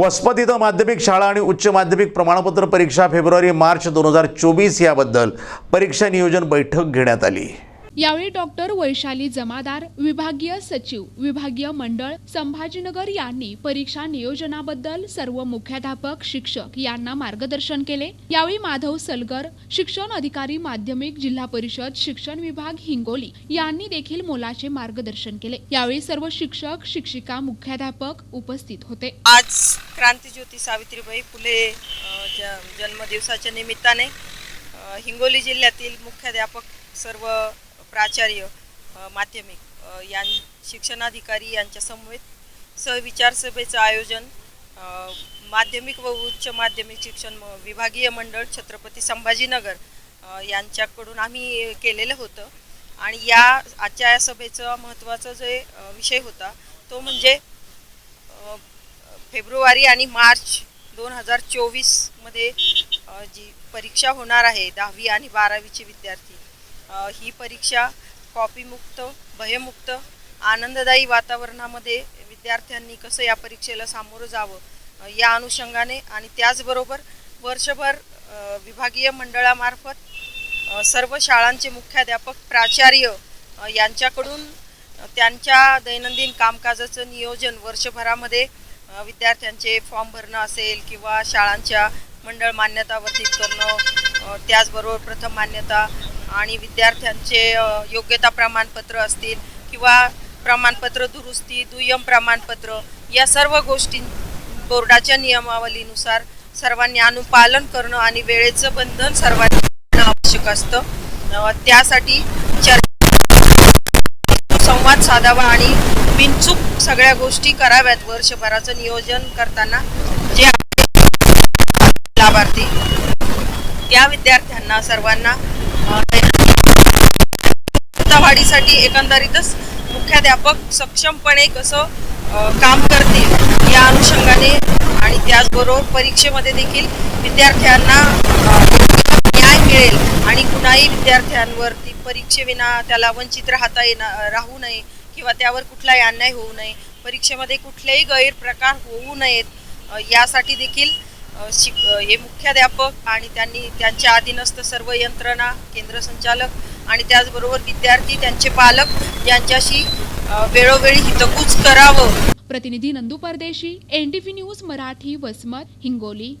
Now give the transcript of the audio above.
वसमत इथं माध्यमिक शाळा आणि उच्च माध्यमिक प्रमाणपत्र परीक्षा फेब्रुवारी मार्च दोन हजार चोवीस याबद्दल परीक्षा नियोजन बैठक घेण्यात आली. यावेळी डॉक्टर वैशाली जमादार विभागीय सचिव विभागीय मंडळ संभाजीनगर यांनी परीक्षा नियोजनाबद्दल सर्व मुख्याध्यापक शिक्षक यांना मार्गदर्शन केले. यावेळी माधव सलगर शिक्षण अधिकारी माध्यमिक जिल्हा परिषद शिक्षण विभाग हिंगोली यांनी देखील मोलाचे मार्गदर्शन केले. यावेळी सर्व शिक्षक शिक्षिका मुख्याध्यापक उपस्थित होते. आज क्रांतीज्योती सावित्रीबाई फुले ज जन्मदिवसाच्या निमित्ताने हिंगोली जिल्ह्यातील मुख्याध्यापक सर्व प्राचार्य माध्यमिक यां शिक्षणाधिकारी यांच्या समवेत सभेचं आयोजन माध्यमिक व उच्च माध्यमिक शिक्षण म- विभागीय मंडळ छत्रपती संभाजीनगर यांच्याकडून आम्ही केलेलं होतं. आणि या आजच्या या सभेचं महत्त्वाचा जे विषय होता तो म्हणजे फेब्रुवारी आणि मार्च दोन हजार चोवीसमध्ये जी परीक्षा होणार आहे दहावी आणि बारावीचे विद्यार्थी ही परीक्षा कॉपीमुक्त भयमुक्त आनंददायी वातावरणामध्ये विद्यार्थ्यांनी कसं या परीक्षेला सामोरं जावं या अनुषंगाने आणि त्याचबरोबर वर्षभर विभागीय मंडळामार्फत सर्व शाळांचे मुख्याध्यापक प्राचार्य यांच्याकडून त्यांच्या दैनंदिन कामकाजाचं नियोजन वर्षभरामध्ये विद्यार्थ्यांचे फॉर्म भरणं असेल किंवा शाळांच्या मंडळ मान्यता वर्धित करणं त्याचबरोबर प्रथम मान्यता आणि विद्यार्थ्यांचे योग्यता प्रमाणपत्र असतील किंवा प्रमाणपत्र दुरुस्ती दुय्यम प्रमाणपत्र या सर्व गोष्टी बोर्डाच्या नियमावलीनुसार सर्वांनी अनुपालन करणं आणि वेळेचं बंधन सर्वांनी करणं आवश्यक असतं. त्यासाठी चर्चा संवाद साधावा आणि बिनचूक सगळ्या गोष्टी कराव्यात वर्षभराचं नियोजन करताना जे लाभार्थी त्या विद्यार्थ्यांना सर्वांना वाढीसाठी एकंदरीतच मुख्याध्यापक सक्षमपणे कसं काम करतील या अनुषंगाने आणि त्याचबरोबर परीक्षेमध्ये देखील विद्यार्थ्यांना न्याय मिळेल आणि कुणाही विद्यार्थ्यांवरती परीक्षेविना त्याला वंचित राहता येणार राहू नये किंवा त्यावर कुठलाही अन्याय होऊ नये परीक्षेमध्ये कुठलेही गैरप्रकार होऊ नयेत यासाठी देखील शिक हे मुख्याध्यापक आणि त्यांनी त्यांच्या अधीनस्थ सर्व यंत्रणा केंद्र संचालक आणि त्याचबरोबर विद्यार्थी त्यांचे पालक यांच्याशी वेळोवेळी हितकूच करावं. प्रतिनिधी नंदू परदेशी एनडीव्ही न्यूज मराठी वसमत हिंगोली.